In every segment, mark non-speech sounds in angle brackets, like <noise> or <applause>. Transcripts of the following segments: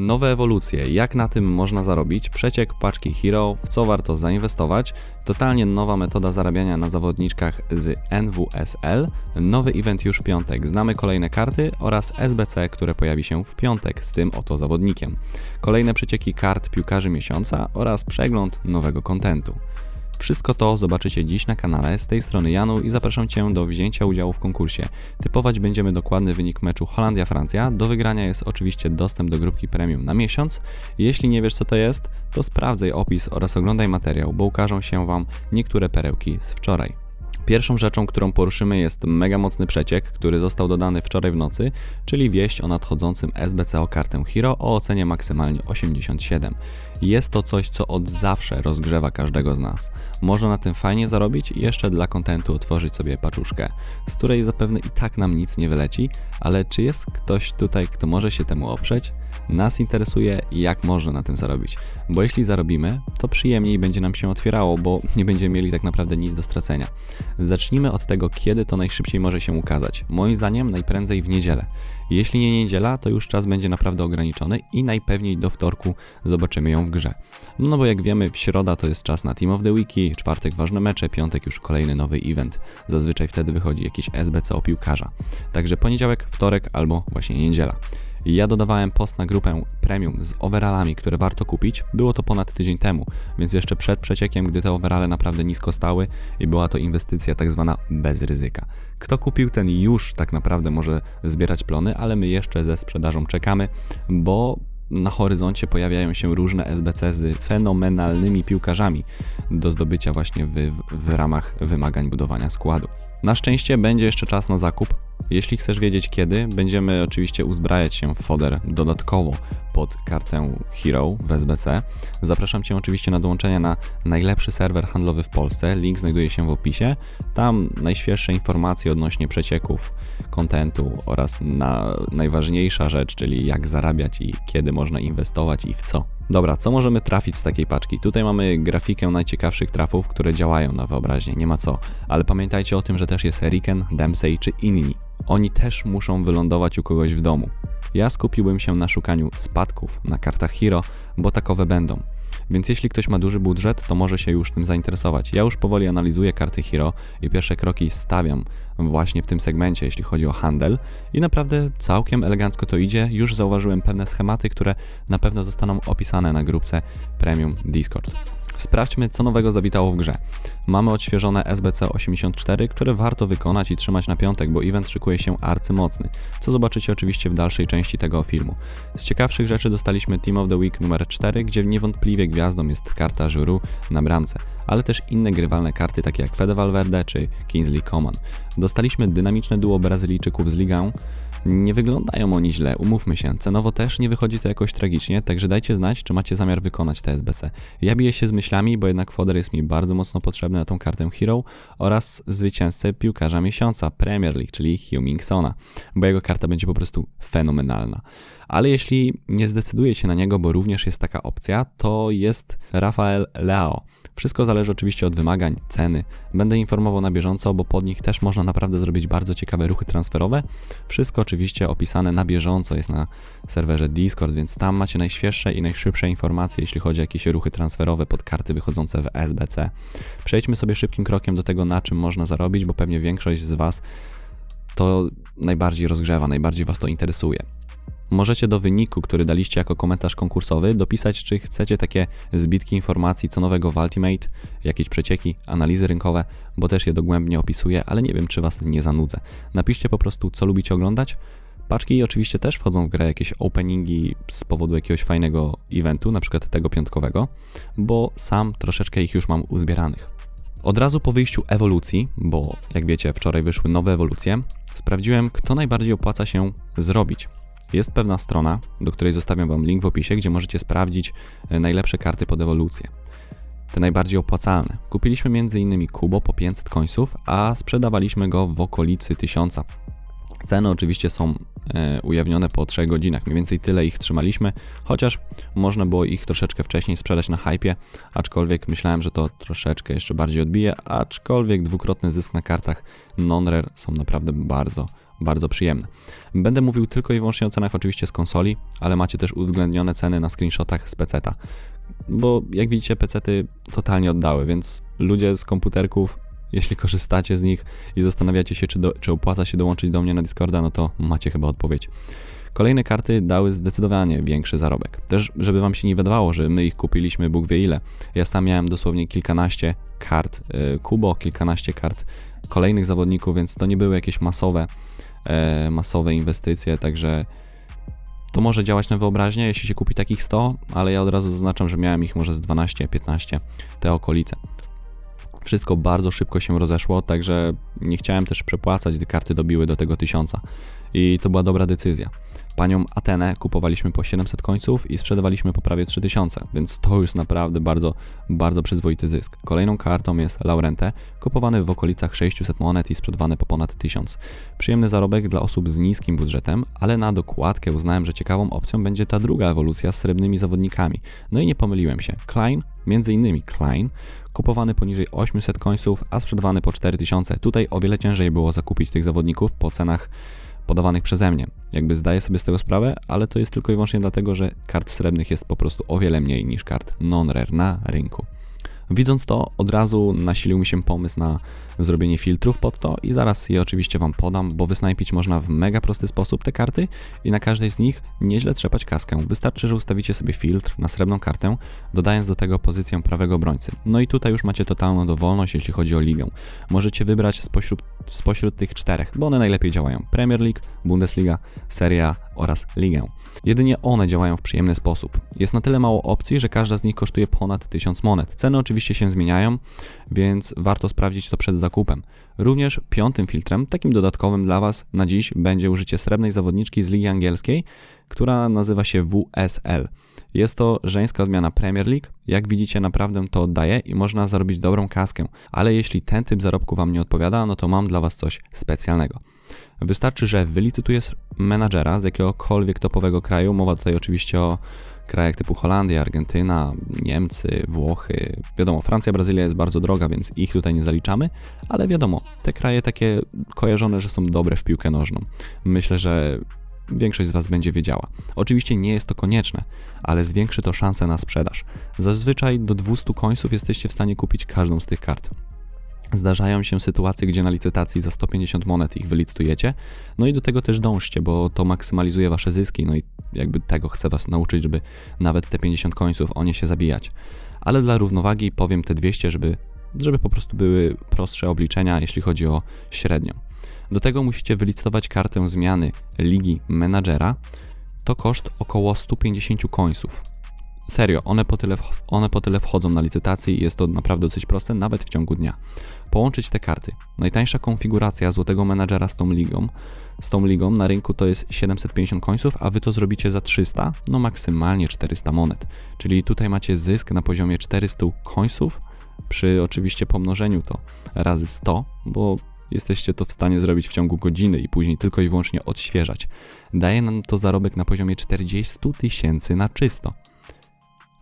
Nowe ewolucje, jak na tym można zarobić, przeciek paczki Hero, w co warto zainwestować, totalnie nowa metoda zarabiania na zawodniczkach z NWSL, nowy event już w piątek, znamy kolejne karty oraz SBC, które pojawi się w piątek z tym oto zawodnikiem. Kolejne przecieki kart piłkarzy miesiąca oraz przegląd nowego kontentu. Wszystko to zobaczycie dziś na kanale. Z tej strony Janu i zapraszam Cię do wzięcia udziału w konkursie. Typować będziemy dokładny wynik meczu Holandia-Francja. Do wygrania jest oczywiście dostęp do grupki premium na miesiąc. Jeśli nie wiesz co to jest, to sprawdzaj opis oraz oglądaj materiał, bo ukażą się Wam niektóre perełki z wczoraj. Pierwszą rzeczą, którą poruszymy jest mega mocny przeciek, który został dodany wczoraj w nocy, czyli wieść o nadchodzącym SBC o kartę Hero o ocenie maksymalnie 87. Jest to coś, co od zawsze rozgrzewa każdego z nas. Można na tym fajnie zarobić i jeszcze dla kontentu otworzyć sobie paczuszkę, z której zapewne i tak nam nic nie wyleci, ale czy jest ktoś tutaj, kto może się temu oprzeć? Nas interesuje, jak można na tym zarobić, bo jeśli zarobimy, to przyjemniej będzie nam się otwierało, bo nie będziemy mieli tak naprawdę nic do stracenia. Zacznijmy od tego, kiedy to najszybciej może się ukazać. Moim zdaniem najprędzej w niedzielę. Jeśli nie niedziela, to już czas będzie naprawdę ograniczony i najpewniej do wtorku zobaczymy ją w grze. No bo jak wiemy, w środa to jest czas na Team of the Wiki, czwartek ważne mecze, piątek już kolejny nowy event. Zazwyczaj wtedy wychodzi jakiś SBC o piłkarza. Także poniedziałek, wtorek albo właśnie niedziela. Ja dodawałem post na grupę premium z overallami, które warto kupić. Było to ponad tydzień temu, więc jeszcze przed przeciekiem, gdy te overale naprawdę nisko stały i była to inwestycja tak zwana bez ryzyka. Kto kupił, ten już tak naprawdę może zbierać plony, ale my jeszcze ze sprzedażą czekamy, bo na horyzoncie pojawiają się różne SBC z fenomenalnymi piłkarzami do zdobycia właśnie w, w ramach wymagań budowania składu. Na szczęście będzie jeszcze czas na zakup. Jeśli chcesz wiedzieć kiedy, będziemy oczywiście uzbrajać się w foder dodatkowo pod kartę Hero w SBC. Zapraszam Cię oczywiście na dołączenie na najlepszy serwer handlowy w Polsce. Link znajduje się w opisie. Tam najświeższe informacje odnośnie przecieków, kontentu oraz na najważniejsza rzecz, czyli jak zarabiać i kiedy można inwestować i w co. Dobra, co możemy trafić z takiej paczki? Tutaj mamy grafikę najciekawszych trafów, które działają na wyobraźnię, nie ma co. Ale pamiętajcie o tym, że też jest Riken, Dempsey czy inni. Oni też muszą wylądować u kogoś w domu. Ja skupiłbym się na szukaniu spadków na kartach Hero, bo takowe będą. Więc jeśli ktoś ma duży budżet, to może się już tym zainteresować. Ja już powoli analizuję karty Hero i pierwsze kroki stawiam właśnie w tym segmencie, jeśli chodzi o handel i naprawdę całkiem elegancko to idzie. Już zauważyłem pewne schematy, które na pewno zostaną opisane na grupce Premium Discord. Sprawdźmy, co nowego zawitało w grze. Mamy odświeżone SBC 84, które warto wykonać i trzymać na piątek, bo event szykuje się arcymocny, co zobaczycie oczywiście w dalszej części tego filmu. Z ciekawszych rzeczy dostaliśmy Team of the Week numer 4, gdzie niewątpliwie gwiazdą jest karta Juru na bramce, ale też inne grywalne karty takie jak Fede Valverde czy Kingsley Coman. Dostaliśmy dynamiczne duo Brazylijczyków z Ligą, nie wyglądają oni źle, umówmy się. Cenowo też nie wychodzi to jakoś tragicznie, także dajcie znać, czy macie zamiar wykonać te SBC. Ja biję się z myślami, bo jednak foder jest mi bardzo mocno potrzebny na tą kartę Hero oraz zwycięzcę piłkarza miesiąca Premier League, czyli Hugh Mingsona, bo jego karta będzie po prostu fenomenalna. Ale jeśli nie zdecydujecie na niego, bo również jest taka opcja, to jest Rafael Leao. Wszystko zależy oczywiście od wymagań, ceny. Będę informował na bieżąco, bo pod nich też można naprawdę zrobić bardzo ciekawe ruchy transferowe. Wszystko oczywiście opisane na bieżąco jest na serwerze Discord, więc tam macie najświeższe i najszybsze informacje, jeśli chodzi o jakieś ruchy transferowe pod karty wychodzące w SBC. Przejdźmy sobie szybkim krokiem do tego, na czym można zarobić, bo pewnie większość z Was to najbardziej rozgrzewa, najbardziej Was to interesuje. Możecie do wyniku, który daliście jako komentarz konkursowy, dopisać, czy chcecie takie zbitki informacji co nowego w Ultimate, jakieś przecieki, analizy rynkowe, bo też je dogłębnie opisuję, ale nie wiem, czy Was nie zanudzę. Napiszcie po prostu, co lubicie oglądać. Paczki oczywiście też wchodzą w grę jakieś openingi z powodu jakiegoś fajnego eventu, na przykład tego piątkowego, bo sam troszeczkę ich już mam uzbieranych. Od razu po wyjściu ewolucji, bo jak wiecie, wczoraj wyszły nowe ewolucje, sprawdziłem, kto najbardziej opłaca się zrobić. Jest pewna strona, do której zostawiam Wam link w opisie, gdzie możecie sprawdzić e, najlepsze karty pod ewolucję. Te najbardziej opłacalne. Kupiliśmy m.in. Kubo po 500 końców, a sprzedawaliśmy go w okolicy 1000. Ceny oczywiście są e, ujawnione po 3 godzinach, mniej więcej tyle ich trzymaliśmy, chociaż można było ich troszeczkę wcześniej sprzedać na hypie, aczkolwiek myślałem, że to troszeczkę jeszcze bardziej odbije, aczkolwiek dwukrotny zysk na kartach non-rare są naprawdę bardzo, bardzo przyjemne. Będę mówił tylko i wyłącznie o cenach oczywiście z konsoli, ale macie też uwzględnione ceny na screenshotach z peceta. Bo jak widzicie, pecety totalnie oddały, więc ludzie z komputerków, jeśli korzystacie z nich i zastanawiacie się, czy, do, czy opłaca się dołączyć do mnie na Discorda, no to macie chyba odpowiedź. Kolejne karty dały zdecydowanie większy zarobek. Też, żeby wam się nie wydawało, że my ich kupiliśmy Bóg wie ile. Ja sam miałem dosłownie kilkanaście kart y, Kubo, kilkanaście kart kolejnych zawodników, więc to nie były jakieś masowe, e, masowe inwestycje, także to może działać na wyobraźnię, jeśli się kupi takich 100, ale ja od razu zaznaczam, że miałem ich może z 12, 15, te okolice. Wszystko bardzo szybko się rozeszło, także nie chciałem też przepłacać, gdy karty dobiły do tego 1000. I to była dobra decyzja. Panią Atenę kupowaliśmy po 700 końców i sprzedawaliśmy po prawie 3000, więc to już naprawdę bardzo, bardzo przyzwoity zysk. Kolejną kartą jest Laurente, kupowany w okolicach 600 monet i sprzedawany po ponad 1000. Przyjemny zarobek dla osób z niskim budżetem, ale na dokładkę uznałem, że ciekawą opcją będzie ta druga ewolucja z srebrnymi zawodnikami. No i nie pomyliłem się. Klein, między innymi Klein, kupowany poniżej 800 końców, a sprzedawany po 4000. Tutaj o wiele ciężej było zakupić tych zawodników po cenach podawanych przeze mnie. Jakby zdaję sobie z tego sprawę, ale to jest tylko i wyłącznie dlatego, że kart srebrnych jest po prostu o wiele mniej niż kart non-rare na rynku. Widząc to, od razu nasilił mi się pomysł na zrobienie filtrów pod to i zaraz je oczywiście Wam podam, bo wysnajpić można w mega prosty sposób te karty i na każdej z nich nieźle trzepać kaskę. Wystarczy, że ustawicie sobie filtr na srebrną kartę, dodając do tego pozycję prawego obrońcy. No i tutaj już macie totalną dowolność, jeśli chodzi o ligę. Możecie wybrać spośród, spośród tych czterech, bo one najlepiej działają. Premier League, Bundesliga, Serie A oraz Ligę. Jedynie one działają w przyjemny sposób. Jest na tyle mało opcji, że każda z nich kosztuje ponad 1000 monet. Ceny oczywiście się zmieniają, więc warto sprawdzić to przed zakupem. Również piątym filtrem, takim dodatkowym dla Was na dziś, będzie użycie srebrnej zawodniczki z Ligi Angielskiej, która nazywa się WSL. Jest to żeńska odmiana Premier League. Jak widzicie, naprawdę to oddaje i można zarobić dobrą kaskę, ale jeśli ten typ zarobku Wam nie odpowiada, no to mam dla Was coś specjalnego. Wystarczy, że wylicytujesz menadżera z jakiegokolwiek topowego kraju. Mowa tutaj oczywiście o krajach typu Holandia, Argentyna, Niemcy, Włochy. Wiadomo, Francja, Brazylia jest bardzo droga, więc ich tutaj nie zaliczamy, ale wiadomo, te kraje takie kojarzone, że są dobre w piłkę nożną. Myślę, że większość z Was będzie wiedziała. Oczywiście nie jest to konieczne, ale zwiększy to szanse na sprzedaż. Zazwyczaj do 200 końców jesteście w stanie kupić każdą z tych kart. Zdarzają się sytuacje, gdzie na licytacji za 150 monet ich wylicytujecie, no i do tego też dążcie, bo to maksymalizuje wasze zyski, no i jakby tego chcę was nauczyć, żeby nawet te 50 końców o nie się zabijać. Ale dla równowagi powiem te 200, żeby, żeby po prostu były prostsze obliczenia, jeśli chodzi o średnią. Do tego musicie wylicytować kartę zmiany ligi menadżera, to koszt około 150 końców. Serio, one po, tyle, one po tyle wchodzą na licytacji i jest to naprawdę dosyć proste, nawet w ciągu dnia. Połączyć te karty. Najtańsza konfiguracja złotego menadżera z tą ligą, z tą ligą na rynku to jest 750 końców, a wy to zrobicie za 300, no maksymalnie 400 monet. Czyli tutaj macie zysk na poziomie 400 końców, przy oczywiście pomnożeniu to razy 100, bo jesteście to w stanie zrobić w ciągu godziny i później tylko i wyłącznie odświeżać. Daje nam to zarobek na poziomie 40 tysięcy na czysto.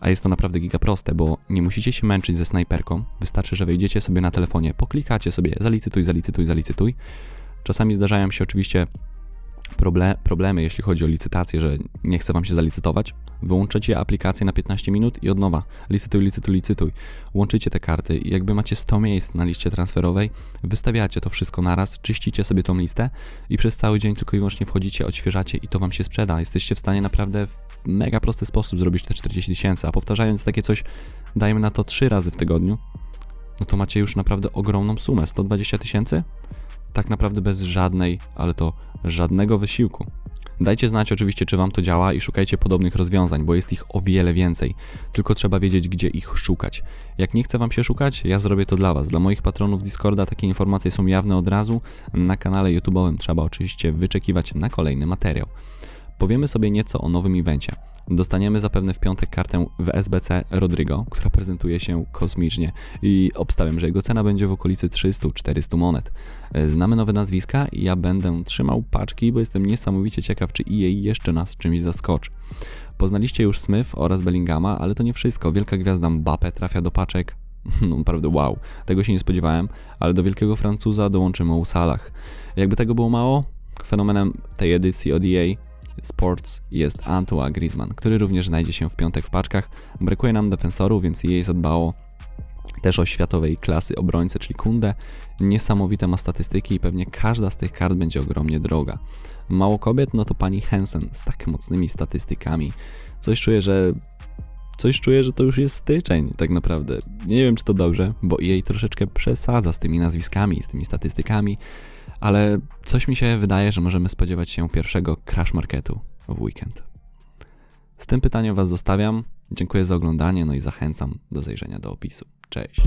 A jest to naprawdę giga proste, bo nie musicie się męczyć ze snajperką. Wystarczy, że wejdziecie sobie na telefonie, poklikacie sobie zalicytuj, zalicytuj, zalicytuj. Czasami zdarzają się oczywiście proble problemy, jeśli chodzi o licytację, że nie chce Wam się zalicytować, wyłączycie aplikację na 15 minut i od nowa licytuj, licytuj, licytuj. Łączycie te karty i jakby macie 100 miejsc na liście transferowej, wystawiacie to wszystko naraz, czyścicie sobie tą listę i przez cały dzień tylko i wyłącznie wchodzicie, odświeżacie i to Wam się sprzeda. Jesteście w stanie naprawdę w mega prosty sposób zrobić te 40 tysięcy, a powtarzając takie coś, dajmy na to 3 razy w tygodniu, no to macie już naprawdę ogromną sumę. 120 tysięcy? Tak naprawdę bez żadnej, ale to żadnego wysiłku. Dajcie znać oczywiście, czy Wam to działa i szukajcie podobnych rozwiązań, bo jest ich o wiele więcej. Tylko trzeba wiedzieć, gdzie ich szukać. Jak nie chce Wam się szukać, ja zrobię to dla Was. Dla moich patronów Discorda takie informacje są jawne od razu. Na kanale YouTube'owym trzeba oczywiście wyczekiwać na kolejny materiał. Powiemy sobie nieco o nowym evencie. Dostaniemy zapewne w piątek kartę w SBC Rodrigo, która prezentuje się kosmicznie i obstawiam, że jego cena będzie w okolicy 300-400 monet. Znamy nowe nazwiska i ja będę trzymał paczki, bo jestem niesamowicie ciekaw, czy EA jeszcze nas czymś zaskoczy. Poznaliście już Smith oraz Bellingama, ale to nie wszystko. Wielka gwiazda Mbappe trafia do paczek. <laughs> No naprawdę wow, tego się nie spodziewałem, ale do wielkiego Francuza dołączymy o Salach. Jakby tego było mało, Fenomenem tej edycji od EA Sports jest Antoine Griezmann, który również znajdzie się w piątek w paczkach. Brakuje nam defensorów, więc EA zadbało też o światowej klasy obrońcę, czyli Kundę. Niesamowite ma statystyki i pewnie każda z tych kart będzie ogromnie droga. Mało kobiet, no to pani Hansen z tak mocnymi statystykami. Coś czuję, że coś czuję, że to już jest styczeń, tak naprawdę. Nie wiem, czy to dobrze, bo jej troszeczkę przesadza z tymi nazwiskami, z tymi statystykami, ale coś mi się wydaje, że możemy spodziewać się pierwszego crash marketu w weekend. Z tym pytaniem Was zostawiam. Dziękuję za oglądanie, no i zachęcam do zajrzenia do opisu. Cześć.